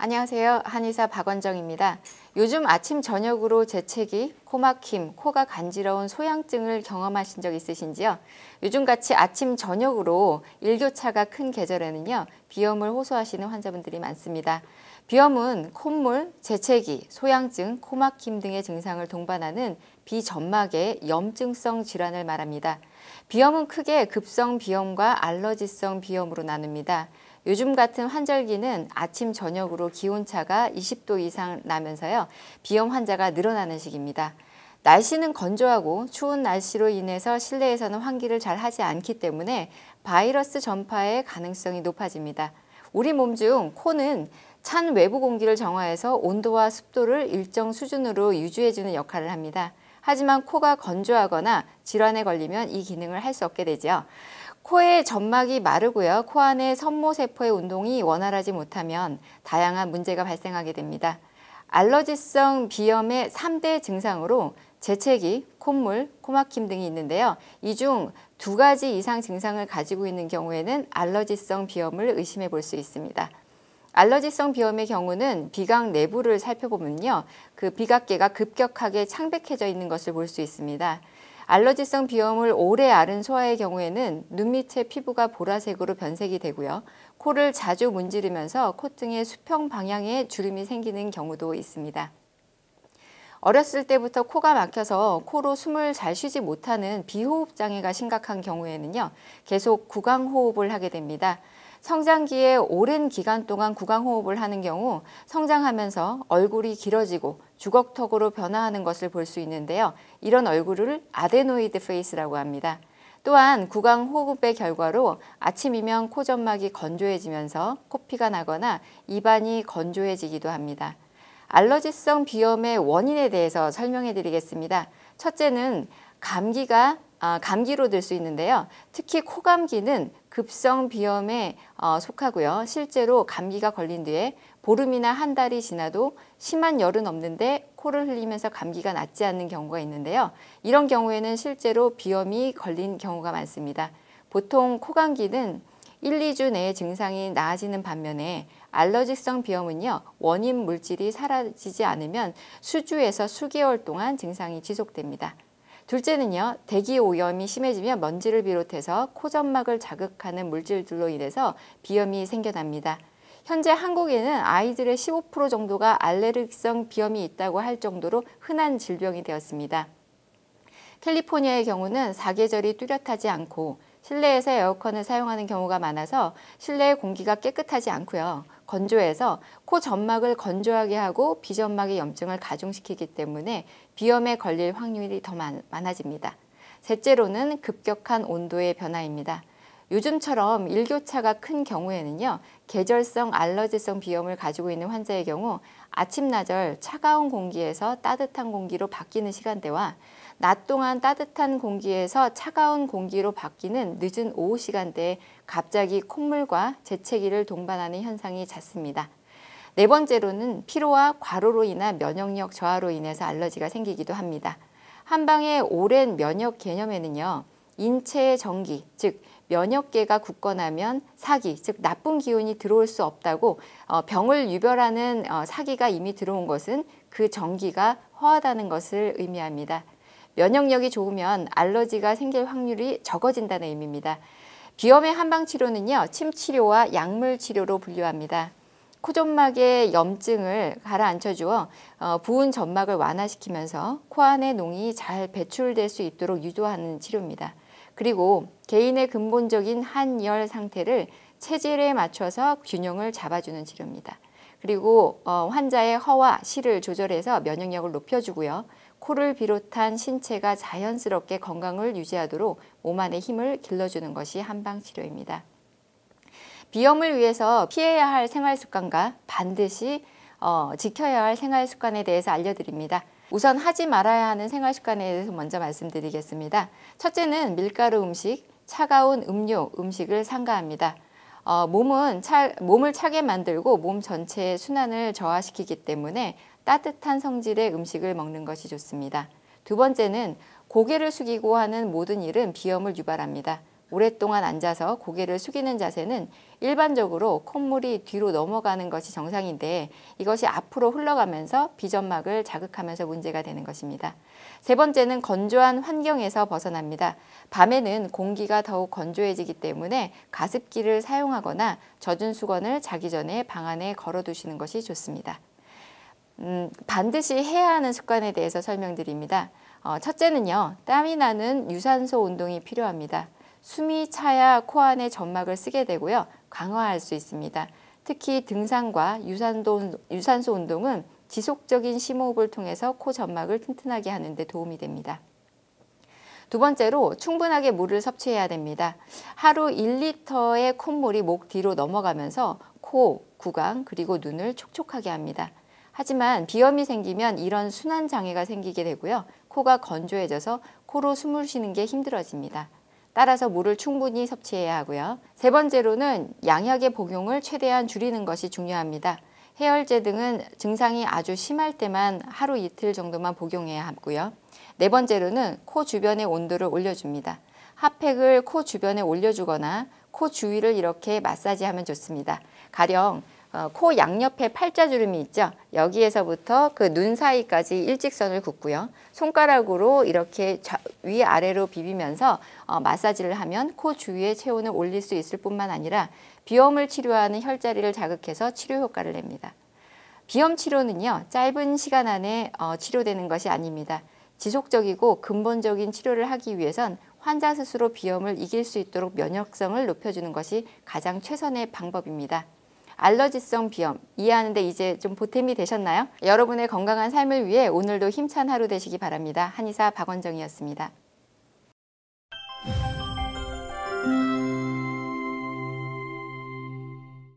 안녕하세요. 한의사 박원정입니다. 요즘 아침 저녁으로 재채기, 코막힘, 코가 간지러운 소양증을 경험하신 적 있으신지요? 요즘같이 아침 저녁으로 일교차가 큰 계절에는요. 비염을 호소하시는 환자분들이 많습니다. 비염은 콧물, 재채기, 소양증, 코막힘 등의 증상을 동반하는 비점막의 염증성 질환을 말합니다. 비염은 크게 급성 비염과 알러지성 비염으로 나눕니다. 요즘 같은 환절기는 아침 저녁으로 기온차가 20도 이상 나면서요. 비염 환자가 늘어나는 시기입니다. 날씨는 건조하고 추운 날씨로 인해서 실내에서는 환기를 잘 하지 않기 때문에 바이러스 전파의 가능성이 높아집니다. 우리 몸 중 코는 찬 외부 공기를 정화해서 온도와 습도를 일정 수준으로 유지해주는 역할을 합니다. 하지만 코가 건조하거나 질환에 걸리면 이 기능을 할 수 없게 되죠. 코의 점막이 마르고요. 코 안의 섬모세포의 운동이 원활하지 못하면 다양한 문제가 발생하게 됩니다. 알러지성 비염의 3대 증상으로 재채기, 콧물, 코막힘 등이 있는데요. 이 중 두 가지 이상 증상을 가지고 있는 경우에는 알러지성 비염을 의심해 볼 수 있습니다. 알러지성 비염의 경우는 비각 내부를 살펴보면요. 그 비각계가 급격하게 창백해져 있는 것을 볼 수 있습니다. 알러지성 비염을 오래 앓은 소아의 경우에는 눈 밑의 피부가 보라색으로 변색이 되고요. 코를 자주 문지르면서 콧등의 수평 방향에 주름이 생기는 경우도 있습니다. 어렸을 때부터 코가 막혀서 코로 숨을 잘 쉬지 못하는 비호흡 장애가 심각한 경우에는요. 계속 구강 호흡을 하게 됩니다. 성장기에 오랜 기간 동안 구강호흡을 하는 경우 성장하면서 얼굴이 길어지고 주걱턱으로 변화하는 것을 볼 수 있는데요. 이런 얼굴을 아데노이드 페이스라고 합니다. 또한 구강호흡의 결과로 아침이면 코점막이 건조해지면서 코피가 나거나 입안이 건조해지기도 합니다. 알러지성 비염의 원인에 대해서 설명해 드리겠습니다. 첫째는 감기가 아, 감기로 들 수 있는데요. 특히 코감기는 급성 비염에 어, 속하고요. 실제로 감기가 걸린 뒤에 보름이나 한 달이 지나도 심한 열은 없는데 코를 흘리면서 감기가 낫지 않는 경우가 있는데요. 이런 경우에는 실제로 비염이 걸린 경우가 많습니다. 보통 코감기는 1, 2주 내에 증상이 나아지는 반면에 알러지성 비염은요 원인 물질이 사라지지 않으면 수주에서 수개월 동안 증상이 지속됩니다. 둘째는요, 대기 오염이 심해지면 먼지를 비롯해서 코점막을 자극하는 물질들로 인해서 비염이 생겨납니다. 현재 한국에는 아이들의 15% 정도가 알레르기성 비염이 있다고 할 정도로 흔한 질병이 되었습니다. 캘리포니아의 경우는 사계절이 뚜렷하지 않고 실내에서 에어컨을 사용하는 경우가 많아서 실내의 공기가 깨끗하지 않고요. 건조해서 코 점막을 건조하게 하고 비점막의 염증을 가중시키기 때문에 비염에 걸릴 확률이 더 많아집니다. 셋째로는 급격한 온도의 변화입니다. 요즘처럼 일교차가 큰 경우에는요, 계절성 알러지성 비염을 가지고 있는 환자의 경우 아침나절 차가운 공기에서 따뜻한 공기로 바뀌는 시간대와 낮 동안 따뜻한 공기에서 차가운 공기로 바뀌는 늦은 오후 시간대에 갑자기 콧물과 재채기를 동반하는 현상이 잦습니다. 네 번째로는 피로와 과로로 인한 면역력 저하로 인해서 알러지가 생기기도 합니다. 한방의 오랜 면역 개념에는요. 인체의 전기, 즉 면역계가 굳건하면 사기, 즉 나쁜 기운이 들어올 수 없다고 어, 병을 유별하는 어, 사기가 이미 들어온 것은 그 전기가 허하다는 것을 의미합니다. 면역력이 좋으면 알러지가 생길 확률이 적어진다는 의미입니다. 비염의 한방 치료는요, 침 치료와 약물 치료로 분류합니다. 코점막의 염증을 가라앉혀 주어 어, 부은 점막을 완화시키면서 코 안의 농이 잘 배출될 수 있도록 유도하는 치료입니다. 그리고 개인의 근본적인 한열 상태를 체질에 맞춰서 균형을 잡아주는 치료입니다. 그리고 어, 환자의 허와 실을 조절해서 면역력을 높여주고요. 코를 비롯한 신체가 자연스럽게 건강을 유지하도록 몸 안의 힘을 길러주는 것이 한방치료입니다. 비염을 위해서 피해야 할 생활습관과 반드시 어, 지켜야 할 생활습관에 대해서 알려드립니다. 우선 하지 말아야 하는 생활 습관에 대해서 먼저 말씀드리겠습니다. 첫째는 밀가루 음식, 차가운 음료, 음식을 삼가합니다. 어, 몸은 차, 몸을 차게 만들고 몸 전체의 순환을 저하시키기 때문에 따뜻한 성질의 음식을 먹는 것이 좋습니다. 두 번째는 고개를 숙이고 하는 모든 일은 비염을 유발합니다. 오랫동안 앉아서 고개를 숙이는 자세는 일반적으로 콧물이 뒤로 넘어가는 것이 정상인데 이것이 앞으로 흘러가면서 비점막을 자극하면서 문제가 되는 것입니다. 세 번째는 건조한 환경에서 벗어납니다. 밤에는 공기가 더욱 건조해지기 때문에 가습기를 사용하거나 젖은 수건을 자기 전에 방 안에 걸어두시는 것이 좋습니다. 음, 반드시 해야 하는 습관에 대해서 설명드립니다. 어, 첫째는요, 땀이 나는 유산소 운동이 필요합니다. 숨이 차야 코 안에 점막을 쓰게 되고요, 강화할 수 있습니다. 특히 등산과 유산도, 유산소 운동은 지속적인 심호흡을 통해서 코 점막을 튼튼하게 하는 데 도움이 됩니다. 두 번째로 충분하게 물을 섭취해야 됩니다. 하루 1리터의 콧물이 목 뒤로 넘어가면서 코, 구강, 그리고 눈을 촉촉하게 합니다. 하지만 비염이 생기면 이런 순환 장애가 생기게 되고요. 코가 건조해져서 코로 숨을 쉬는 게 힘들어집니다. 따라서 물을 충분히 섭취해야 하고요. 세 번째로는 양약의 복용을 최대한 줄이는 것이 중요합니다. 해열제 등은 증상이 아주 심할 때만 하루 이틀 정도만 복용해야 하고요. 네 번째로는 코 주변의 온도를 올려줍니다. 핫팩을 코 주변에 올려주거나 코 주위를 이렇게 마사지하면 좋습니다. 가령 어, 코 양옆에 팔자주름이 있죠. 여기에서부터 그 눈 사이까지 일직선을 긋고요. 손가락으로 이렇게 위아래로 비비면서 어, 마사지를 하면 코 주위의 체온을 올릴 수 있을 뿐만 아니라 비염을 치료하는 혈자리를 자극해서 치료 효과를 냅니다. 비염 치료는요, 짧은 시간 안에 어, 치료되는 것이 아닙니다. 지속적이고 근본적인 치료를 하기 위해선 환자 스스로 비염을 이길 수 있도록 면역성을 높여주는 것이 가장 최선의 방법입니다. 알러지성 비염 이해하는데 이제 좀 보탬이 되셨나요? 여러분의 건강한 삶을 위해 오늘도 힘찬 하루 되시기 바랍니다. 한의사 박원정이었습니다.